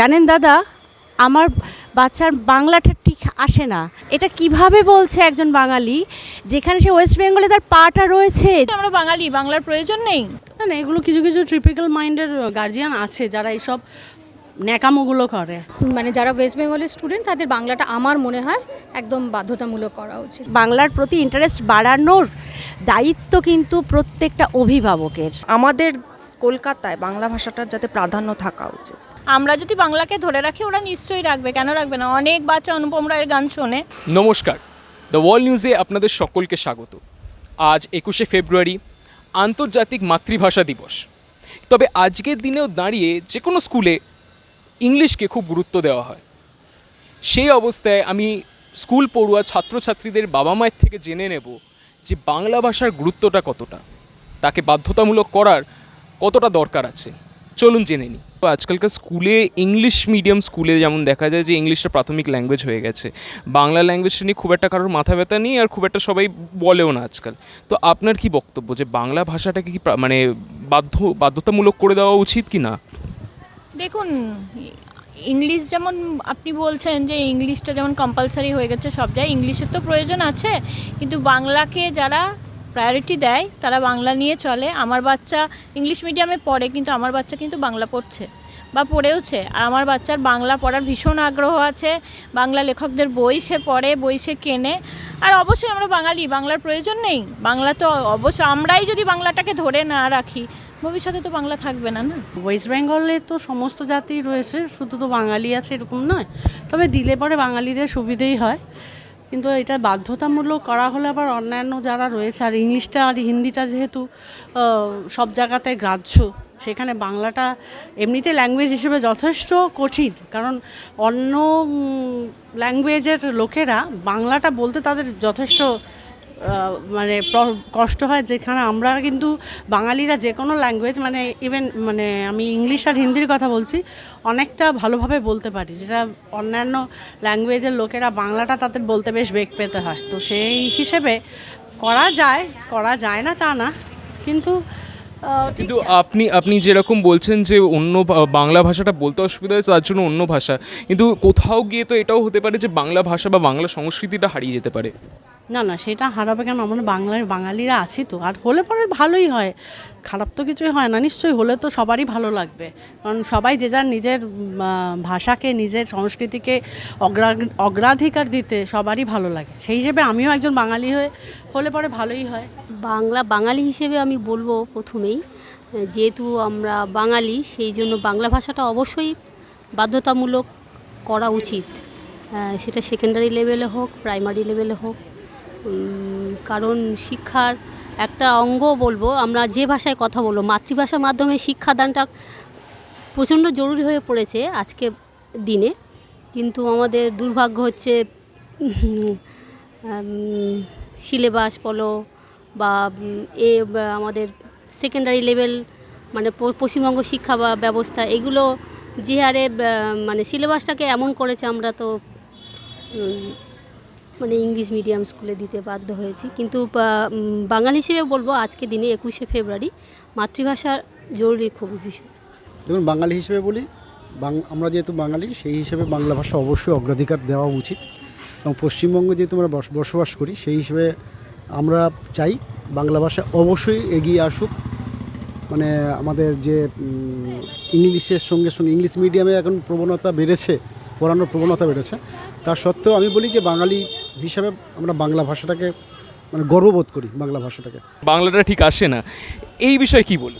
জানেন দাদা আমার বাচ্চার বাংলাটা ঠিক আসে না। এটা কীভাবে বলছে একজন বাঙালি? যেখানে সে ওয়েস্ট বেঙ্গলে তার পাটা রয়েছে। আমরা বাঙালি বাংলার প্রয়োজন নেই। না না এগুলো কিছু কিছু ট্রিপিক্যাল মাইন্ডের গার্জিয়ান আছে যারা এইসব ন্যাকামোগুলো করে। মানে যারা ওয়েস্ট বেঙ্গলের স্টুডেন্ট তাদের বাংলাটা আমার মনে হয় একদম বাধ্যতামূলক করা উচিত। বাংলার প্রতি ইন্টারেস্ট বাড়ানোর দায়িত্ব কিন্তু প্রত্যেকটা অভিভাবকের। আমাদের কলকাতায় বাংলা ভাষাটার যাতে প্রাধান্য থাকা উচিত। আমরা যদি বাংলাকে ধরে রাখি, ওরা নিশ্চয়ই রাখবে। কেন রাখবে না? অনেক বাচ্চা অনুপম রায়ের গান শোনে। নমস্কার। দ্য ওয়ার্ল্ড নিউজে আপনাদের সকলকে স্বাগত। আজ একুশে ফেব্রুয়ারি, আন্তর্জাতিক মাতৃভাষা দিবস। তবে আজকের দিনেও দাঁড়িয়ে যে কোনো স্কুলে ইংলিশকে খুব গুরুত্ব দেওয়া হয়। সেই অবস্থায় আমি স্কুল পড়ুয়া ছাত্রছাত্রীদের বাবা মায়ের থেকে জেনে নেব যে বাংলা ভাষার গুরুত্বটা কতটা। তাকে বাধ্যতামূলক করার কতটা দরকার আছে। চলুন জেনে নিই। তো আজকালকার স্কুলে ইংলিশ মিডিয়াম স্কুলে যেমন দেখা যায় যে ইংলিশটা প্রাথমিক ল্যাঙ্গুয়েজ হয়ে গেছে, বাংলা ল্যাঙ্গুয়েজটা নিয়ে খুব একটা কারোর মাথা ব্যথা নেই আর খুব একটা সবাই বলেও না আজকাল। তো আপনার কি বক্তব্য যে বাংলা ভাষাটাকে কি মানে বাধ্য বাধ্যতামূলক করে দেওয়া উচিত কি না? দেখুন, ইংলিশ যেমন আপনি বলছেন যে ইংলিশটা যেমন কম্পালসারি হয়ে গেছে সব জায়গায় ইংলিশের তো প্রয়োজন আছে, কিন্তু বাংলাকে যারা প্রায়োরিটি দেয়, তারা বাংলা নিয়ে চলে। আমার বাচ্চা ইংলিশ মিডিয়ামে পড়ে, কিন্তু আমার বাচ্চা কিন্তু বাংলা পড়ছে বা পড়েওছে। আর আমার বাচ্চার বাংলা পড়ার ভীষণ আগ্রহ আছে। বাংলা লেখকদের বই সে পড়ে, বই সে কেনে। আর অবশ্যই আমরা বাঙালি, বাংলার প্রয়োজন নেই। বাংলা তো অবশ্যই আমরাই যদি বাংলাটাকে ধরে না রাখি, ভবিষ্যতে তো বাংলা থাকবে না না? ওয়েস্ট বেঙ্গলে তো সমস্ত জাতি রয়েছে, শুধু তো বাঙালি আছে এরকম নয়। তবে দিলে পরে বাঙালিদের সুবিধেই হয়। কিন্তু এটা বাধ্যতামূলক করা হলে আবার অন্যান্য যারা রয়েছে, আর ইংলিশটা আর হিন্দিটা যেহেতু সব জায়গাতে গ্রাহ্য, সেখানে বাংলাটা এমনিতে ল্যাঙ্গুয়েজ হিসেবে যথেষ্ট কঠিন। কারণ অন্য ল্যাঙ্গুয়েজের লোকেরা বাংলাটা বলতে তাদের যথেষ্ট মানে কষ্ট হয় যেখানে আমরা কিন্তু বাঙালিরা যে কোনো ল্যাঙ্গুয়েজ মানে ইভেন মানে আমি ইংলিশ আর হিন্দির কথা বলছি, অনেকটা ভালোভাবে বলতে পারি। যেটা অন্যান্য ল্যাঙ্গুয়েজের লোকেরা বাংলাটা তাদের বলতে বেশ বেগ পেতে হয়। তো সেই হিসেবে করা যায় করা যায় না তা না, কিন্তু কিন্তু আপনি আপনি যেরকম বলছেন যে অন্য বাংলা ভাষাটা বলতে অসুবিধা হয়েছে তার জন্য অন্য ভাষা। কিন্তু কোথাও গিয়ে তো এটাও হতে পারে যে বাংলা ভাষা বা বাংলা সংস্কৃতিটা হারিয়ে যেতে পারে। না না, সেটা হারাবে কেন? আমরা বাংলার বাঙালিরা আছি তো। আর হলে পরে ভালোই হয়। খারাপ তো কিছুই হয় না। নিশ্চয়ই হলে তো সবারই ভালো লাগবে। কারণ সবাই যে যার নিজের ভাষাকে, নিজের সংস্কৃতিকে অগ্রা- অগ্রাধিকার দিতে সবারই ভালো লাগে। সেই হিসেবে আমিও একজন বাঙালি হয়ে হলে পরে ভালোই হয়। বাংলা বাঙালি হিসেবে আমি বলব প্রথমেই, যেহেতু আমরা বাঙালি, সেই জন্য বাংলা ভাষাটা অবশ্যই বাধ্যতামূলক করা উচিত। সেটা সেকেন্ডারি লেভেলে হোক প্রাইমারি লেভেলে হোক কারণ শিক্ষার একটা অঙ্গ বলব, আমরা যে ভাষায় কথা বলব, মাতৃভাষার মাধ্যমে শিক্ষাদানটা প্রচণ্ড জরুরি হয়ে পড়েছে আজকে দিনে। কিন্তু আমাদের দুর্ভাগ্য হচ্ছে সিলেবাস বলো বা এ আমাদের সেকেন্ডারি লেভেল মানে পশ্চিমবঙ্গ শিক্ষা বা ব্যবস্থা, এগুলো যে হারে মানে সিলেবাসটাকে এমন করেছে আমরা তো মানে ইংলিশ মিডিয়াম স্কুলে দিতে বাধ্য হয়েছি। কিন্তু বাঙালি হিসেবে বলব আজকে দিনে একুশে ফেব্রুয়ারি মাতৃভাষা জরুরি খুবই ভীষণ দেখুন, বাঙালি হিসেবে বলি আমরা যেহেতু বাঙালি, সেই হিসেবে বাংলা ভাষা অবশ্যই অগ্রাধিকার দেওয়া উচিত। এবং পশ্চিমবঙ্গে যেহেতু আমরা বস- বসবাস করি, সেই হিসেবে আমরা চাই বাংলা ভাষা অবশ্যই এগিয়ে আসুক। মানে আমাদের যে ইংলিশের সঙ্গে সঙ্গে, ইংলিশ মিডিয়ামে এখন প্রবণতা বেড়েছে, পড়ানোর প্রবণতা বেড়েছে। তার সত্ত্বেও আমি বলি যে বাঙালি হিসাবে আমরা বাংলা ভাষাটাকে মানে গর্ববোধ করি বাংলা ভাষাটাকে। বাংলাটা ঠিক আসে না। এই বিষয়ে কি বলি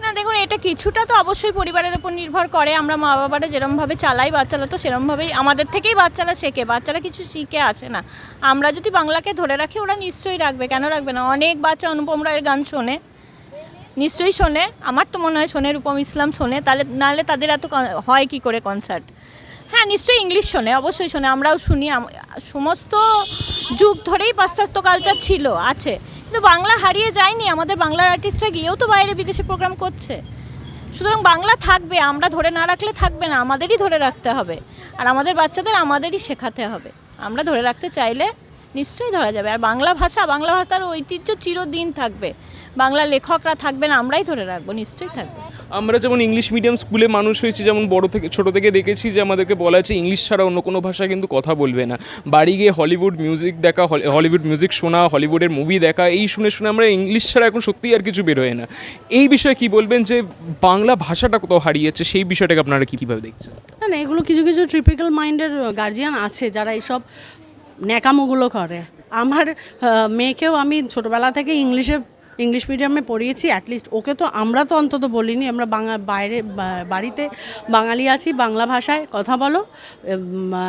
না দেখুন এটা কিছুটা তো অবশ্যই পরিবারের উপর নির্ভর করে। আমরা মা বাবারা যেরমভাবে চালাই বাচ্চারা তো সেরমভাবেই আমাদের থেকেই বাচ্চারা শেখে। বাচ্চারা কিছু শিখে আসে না। আমরা যদি বাংলাকে ধরে রাখি ওরা নিশ্চয়ই রাখবে। কেন রাখবে না? অনেক বাচ্চা অনুপম রায়ের গান শোনে। নিশ্চয়ই শোনে। আমার তো মনে হয় শোনে রূপম ইসলাম শোনে। তাহলে নাহলে তাদের এত কন- হয় কি করে কনসার্ট হ্যাঁ নিশ্চয়ই ইংলিশ শোনে, অবশ্যই শোনে, আমরাও শুনি। সমস্ত যুগ ধরেই পাশ্চাত্য কালচার ছিল, আছে। কিন্তু বাংলা হারিয়ে যায়নি, আমাদের বাংলার আর্টিস্টরা গিয়েও তো বাইরে বিদেশে প্রোগ্রাম করছে। সুতরাং বাংলা থাকবে, আমরা ধরে না রাখলে থাকবে না, আমাদেরই ধরে রাখতে হবে। আর আমাদের বাচ্চাদের আমাদেরই শেখাতে হবে। আমরা ধরে রাখতে চাইলে নিশ্চয়ই ধরা যাবে। আর বাংলা ভাষা, বাংলা ভাষার ঐতিহ্য চিরদিন থাকবে। বাংলা লেখকরা থাকবেন, আমরাই ধরে রাখব, নিশ্চয়ই থাকবে। আমরা যেমন ইংলিশ মিডিয়াম স্কুলে মানুষ হয়েছি, যেমন বড় থেকে, ছোট থেকে দেখেছি যে আমাদেরকে বলা আছে ইংলিশ ছাড়া অন্য কোনো ভাষা কিন্তু কথা বলবে না। বাড়ি গিয়ে হলিউড মিউজিক দেখা হলি- হলিউড মিউজিক শোনা হলিউডের মুভি দেখা, এই শুনে শুনে আমরা ইংলিশ ছাড়া এখন সত্যিই আর কিছু বেরোয় না। এই বিষয়ে কি বলবেন যে বাংলা ভাষাটা কোথাও হারিয়েছে, সেই বিষয়টাকে আপনারা কি কীভাবে দেখছেন? না না, এগুলো কিছু কিছু ট্রিপিক্যাল মাইন্ডের গার্জিয়ান আছে যারা এইসব ন্যাকামোগুলো করে। আমার মেয়েকেও আমি ছোটোবেলা থেকে ইংলিশে ইংলিশ মিডিয়ামে পড়িয়েছি অ্যাটলিস্ট ওকে তো আমরা তো অন্তত বলিনি, আমরা বাংলা বাইরে বাড়িতে বাঙালি আছি, বাংলা ভাষায় কথা বলো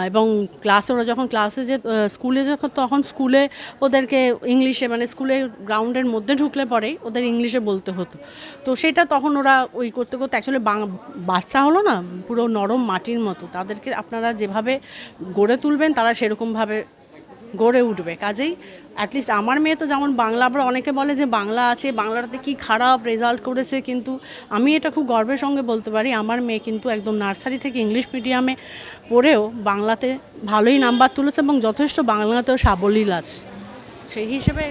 এবং ক্লাসে ওরা যখন ক্লাসে যে স্কুলে যখন তখন স্কুলে ওদেরকে ইংলিশে মানে স্কুলের গ্রাউন্ডের মধ্যে ঢুকলে পরেই ওদের ইংলিশে বলতে হতো। তো সেটা তখন ওরা ওই করতে করতে অ্যাকচুয়ালি বাচ্চা হলো না, পুরো নরম মাটির মতো, তাদেরকে আপনারা যেভাবে গড়ে তুলবেন, তারা সেরকমভাবে গড়ে উঠবে। কাজেই অ্যাটলিস্ট আমার মেয়ে তো যেমন বাংলা, আবার অনেকে বলে যে বাংলা আছে, বাংলাটাতে কি খারাপ রেজাল্ট করেছে, কিন্তু আমি এটা খুব গর্বের সঙ্গে বলতে পারি, আমার মেয়ে কিন্তু একদম নার্সারি থেকে ইংলিশ মিডিয়ামে পড়েও বাংলাতে ভালোই নাম্বার তুলেছে এবং যথেষ্ট বাংলাতেও সাবলীল আছে। সেই হিসেবে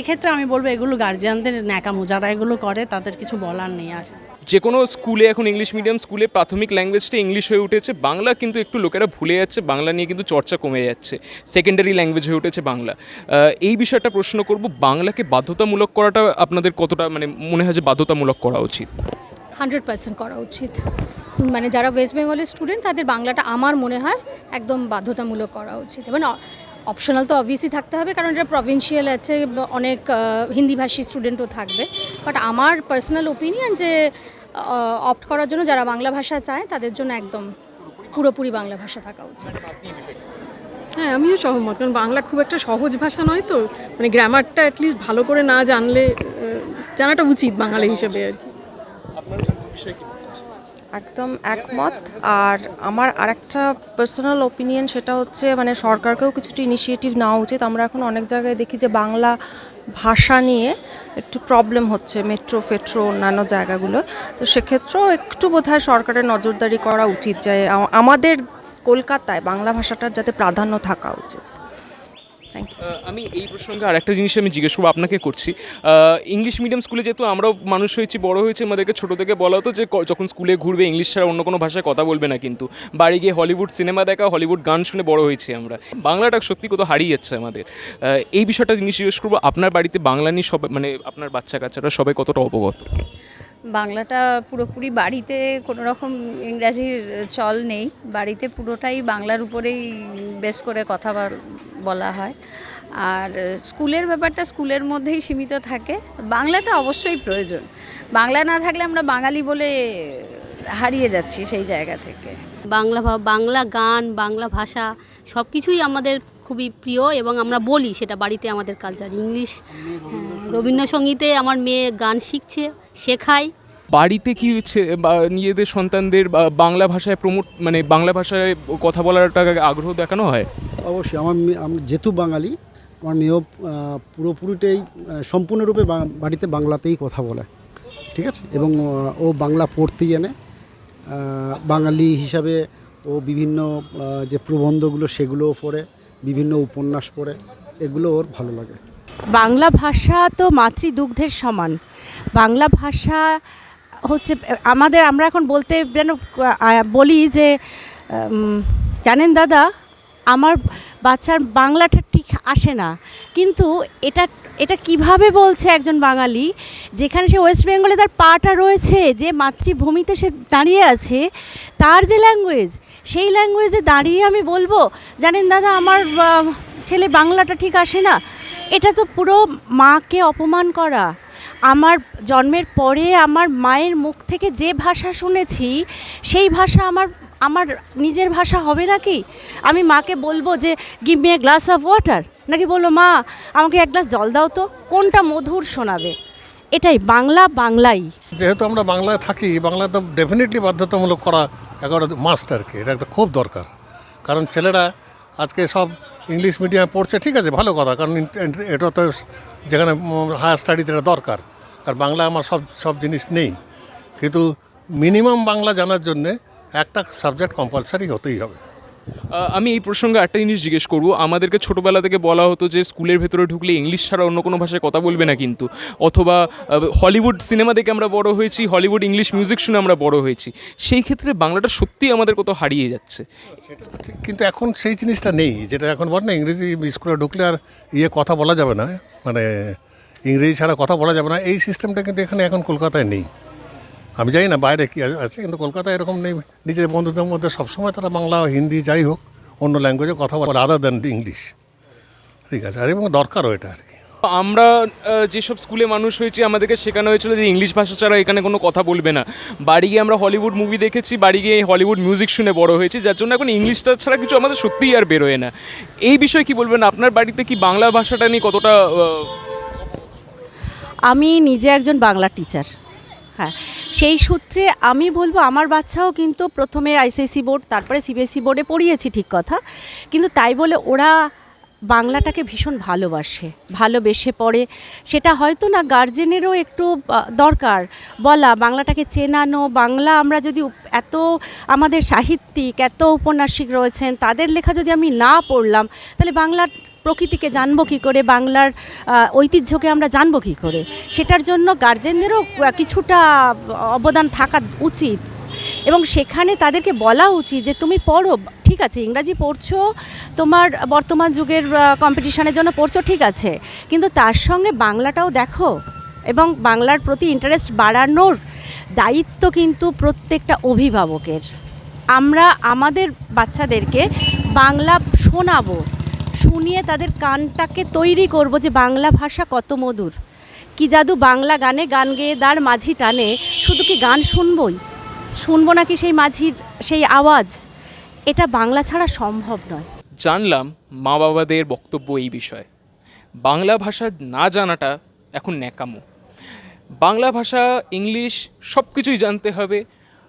এক্ষেত্রে আমি বলব এগুলো গার্জিয়ানদের ন্যাকামো, যারা এগুলো করে তাদের কিছু বলার নেই আর। যে কোনো স্কুলে, এখন ইংলিশ মিডিয়াম স্কুলে প্রাথমিক ল্যাঙ্গুয়েজটা ইংলিশ হয়ে উঠেছে। বাংলা কিন্তু একটু লোকেরা ভুলে যাচ্ছে, বাংলা নিয়ে কিন্তু চর্চা কমে যাচ্ছে। সেকেন্ডারি ল্যাঙ্গুয়েজ হয়ে উঠেছে বাংলা। এই বিষয়টা প্রশ্ন করব, বাংলাকে বাধ্যতামূলক করাটা আপনাদের কতটা মানে মনে হয় যে বাধ্যতামূলক করা উচিত? হান্ড্রেড পার্সেন্ট করা উচিত। মানে যারা ওয়েস্ট বেঙ্গলের স্টুডেন্ট তাদের বাংলাটা আমার মনে হয় একদম বাধ্যতামূলক করা উচিত। এবং অপশনাল তো অবভিয়াসলি থাকতে হবে কারণ এটা প্রভিন্সিয়াল আছে অনেক হিন্দিভাষী স্টুডেন্টও থাকবে। বাট আমার পার্সোনাল ওপিনিয়ন যে অপ্ট করার জন্য যারা বাংলা ভাষা চায় তাদের জন্য একদম পুরোপুরি বাংলা ভাষা থাকা উচিত। হ্যাঁ আমিও সহমত কারণ বাংলা খুব একটা সহজ ভাষা নয় তো। মানে গ্রামারটা অ্যাটলিস্ট ভালো করে না জানলে জানাটা উচিত বাঙালি হিসেবে আর কি। একদম একমত। আর আমার আরেকটা পার্সোনাল ওপিনিয়ন সেটা হচ্ছে মানে সরকারকেও কিছুটা ইনিশিয়েটিভ নেওয়া উচিত। আমরা এখন অনেক জায়গায় দেখি যে বাংলা ভাষা নিয়ে একটু প্রবলেম হচ্ছে মেট্রো ফেট্রো অন্যান্য জায়গাগুলো। তো সেক্ষেত্রেও একটু বোধহয় সরকারের নজরদারি করা উচিত যে আমাদের কলকাতায় বাংলা ভাষাটার যাতে প্রাধান্য থাকা উচিত। আমি এই প্রসঙ্গে আর একটা জিনিস আমি জিজ্ঞেস করব আপনাকে করছি। ইংলিশ মিডিয়াম স্কুলে যেহেতু আমরাও মানুষ হয়েছি বড় হয়েছে আমাদেরকে ছোটো থেকে বলা হতো যে ক- যখন স্কুলে ঘুরবে ইংলিশ ছাড়া অন্য কোনো ভাষায় কথা বলবে না কিন্তু। বাড়ি গিয়ে হলিউড সিনেমা দেখা হলিউড গান শুনে বড় হয়েছি আমরা। বাংলাটা সত্যি কোথাও হারিয়ে যাচ্ছে আমাদের। এই বিষয়টা জিনিস জিজ্ঞেস করব আপনার বাড়িতে বাংলা নিয়ে সবাই মানে আপনার বাচ্চা কাচ্চারা সবাই কতটা অবগত? বাংলাটা পুরোপুরি বাড়িতে কোনো রকম ইংরাজির চল নেই। বাড়িতে পুরোটাই বাংলার উপরেই বেশ করে কথা বল- হয়। আর স্কুলের ব্যাপারটা স্কুলের মধ্যেই সীমিত থাকে। বাংলাটা অবশ্যই প্রয়োজন। বাংলা না থাকলে আমরা বাঙালি বলে হারিয়ে যাচ্ছি সেই জায়গা থেকে। বাংলা ভা- বাংলা গান বাংলা ভাষা সব কিছুই আমাদের খুবই প্রিয় এবং আমরা বলি সেটা বাড়িতে আমাদের কালচার ইংলিশ হ্যাঁ, রবীন্দ্রসঙ্গীতে আমার মেয়ে গান শিখছে শেখায়। বাড়িতে কি হচ্ছে বা নিজেদের সন্তানদের বা বাংলা ভাষায় প্রমোট মানে বাংলা ভাষায় কথা বলারটা আগ্রহ দেখানো হয়? অবশ্যই, আমার আমি যেহেতু বাঙালি, আমার মেয়েও পুরোপুরিটাই সম্পূর্ণরূপে বাড়িতে বাংলাতেই কথা বলে, ঠিক আছে? এবং ও বাংলা পড়তেই জানে বাঙালি হিসাবে ও বিভিন্ন যে প্রবন্ধগুলো সেগুলোও পড়ে, বিভিন্ন উপন্যাস পড়ে, এগুলো ওর ভালো লাগে। বাংলা ভাষা তো মাতৃদুগ্ধের সমান। বাংলা ভাষা হচ্ছে, আমাদের, আমরা এখন বলতে যেন বলি যে জানেন দাদা আমার বাচ্চার বাংলাটা ঠিক আসে না। কিন্তু এটা এটা কীভাবে বলছে একজন বাঙালি? যেখানে সে ওয়েস্ট বেঙ্গলে তার পাটা রয়েছে, যে মাতৃভূমিতে সে দাঁড়িয়ে আছে, তার যে ল্যাঙ্গুয়েজ সেই ল্যাঙ্গুয়েজে দাঁড়িয়ে আমি বলব, জানেন দাদা, আমার ছেলে বাংলাটা ঠিক আসে না। এটা তো পুরো মাকে অপমান করা। আমার জন্মের পরে আমার মায়ের মুখ থেকে যে ভাষা শুনেছি, সেই ভাষা আমার আমার নিজের ভাষা হবে নাকি? আমি মাকে বলব যে give me a glass of water নাকি বলল, মা, আমাকে এক গ্লাস জল দাও তো, কোনটা মধুর শোনাবে? এটাই বাংলা বাংলাই। যেহেতু আমরা বাংলায় থাকি বাংলা তো ডেফিনেটলি বাধ্যতামূলক করা একেবারে মাস্ট আর কি, এটা একটা খুব দরকার। কারণ ছেলেরা আজকে সব ইংলিশ মিডিয়ামে পড়ছে, ঠিক আছে, ভালো কথা, কারণ এটা তো যেখানে হায়ার স্টাডিতে এটা দরকার। আর বাংলা আমার সব সব জিনিস নেই। কিন্তু মিনিমাম বাংলা জানার জন্যে একটা সাবজেক্ট কম্পালসারি হতেই হবে। আমি এই প্রসঙ্গে একটা জিনিস জিজ্ঞেস করব। আমাদেরকে ছোটোবেলা থেকে বলা হতো যে স্কুলের ভেতরে ঢুকলে ইংলিশ ছাড়া অন্য কোনো ভাষায় কথা বলবে না কিন্তু। অথবা হলিউড সিনেমা দেখে আমরা বড় হয়েছি হলিউড ইংলিশ মিউজিক শুনে আমরা বড় হয়েছি। সেই ক্ষেত্রে বাংলাটা সত্যিই আমাদের কোথাও হারিয়ে যাচ্ছে। কিন্তু এখন সেই জিনিসটা নেই যেটা এখন বল না ইংরেজি স্কুলে ঢুকলে আর ইয়ে কথা বলা যাবে না মানে ইংরেজি ছাড়া কথা বলা যাবে না। এই সিস্টেমটা কিন্তু এখানে এখন কলকাতায় নেই। আমি জানি না বাইরে কি আছে কিন্তু কলকাতায় এরকম নেই। নিজের বন্ধুদের মধ্যে সবসময় তারা বাংলা হিন্দি যাই হোক অন্য ল্যাঙ্গুয়েজে কথা বলে আদার দ্যান ইংলিশ ঠিক আছে আর এবং দরকারও এটা আর কি। আমরা যেসব স্কুলে মানুষ হয়েছি আমাদেরকে শেখানো হয়েছিল যে ইংলিশ ভাষা ছাড়া এখানে কোনো কথা বলবে না। বাড়ি গিয়ে আমরা হলিউড মুভি দেখেছি বাড়ি গিয়ে হলিউড মিউজিক শুনে বড় হয়েছি যার জন্য এখন ইংলিশটা ছাড়া কিছু আমাদের সত্যিই আর বেরোয় না। এই বিষয়ে কি বলবেন? আপনার বাড়িতে কি বাংলা ভাষাটা নিয়ে কতটা আমি নিজে একজন বাংলা টিচার হ্যাঁ সেই সূত্রে আমি বলব আমার বাচ্চাও কিন্তু প্রথমে আইসিআইসি বোর্ড, তারপরে সিবিএসসি বোর্ডে পড়িয়েছি ঠিক কথা। কিন্তু তাই বলে ওরা বাংলাটাকে ভীষণ ভালোবাসে, ভালোবেসে পড়ে। সেটা হয়তো না গার্জেনেরও একটু দরকার। বলা, বাংলাটাকে চেনানো, বাংলা আমরা যদি এত আমাদের সাহিত্যিক, এত উপন্যাসিক রয়েছেন, তাদের লেখা যদি আমি না পড়লাম, তাহলে বাংলার প্রকৃতিকে জানব কী করে, বাংলার ঐতিহ্যকে আমরা জানব কী করে? সেটার জন্য গার্জেনদেরও কিছুটা অবদান থাকা উচিত। এবং সেখানে তাদেরকে বলা উচিত যে, তুমি পড়ো, ঠিক আছে, ইংরাজি পড়ছো, তোমার বর্তমান যুগের কম্পিটিশনের জন্য পড়ছো, ঠিক আছে। কিন্তু তার সঙ্গে বাংলাটাও দেখো এবং বাংলার প্রতি ইন্টারেস্ট বাড়ানোর দায়িত্ব কিন্তু প্রত্যেকটা অভিভাবকের। আমরা আমাদের বাচ্চাদেরকে বাংলা শোনাবো। শুনিয়ে তাদের কানটাকে তৈরি করব যে বাংলা ভাষা কত মধুর। কি জাদু বাংলা গানে গান গেয়ে দাঁড় মাঝি টানে, শুধু কি গান শুনবই? শুনব নাকি সেই মাঝির সেই আওয়াজ? এটা বাংলা ছাড়া সম্ভব নয়। জানলাম মা বাবাদের বক্তব্য এই বিষয়ে। বাংলা ভাষা না জানাটা এখন ন্যাকামো। বাংলা ভাষা, ইংলিশ সব কিছুই জানতে হবে।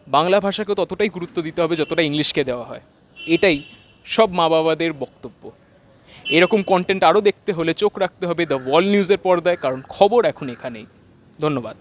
বাংলা ভাষাকে ততটাই গুরুত্ব দিতে হবে যতটা ইংলিশকে দেওয়া হয়। এটাই সব মা বাবাদের বক্তব্য। এরকম কন্টেন্ট আরও দেখতে হলে চোখ রাখতে হবে দ্য ওয়াল নিউজের পর্দায়, কারণ খবর এখন এখানেই। ধন্যবাদ।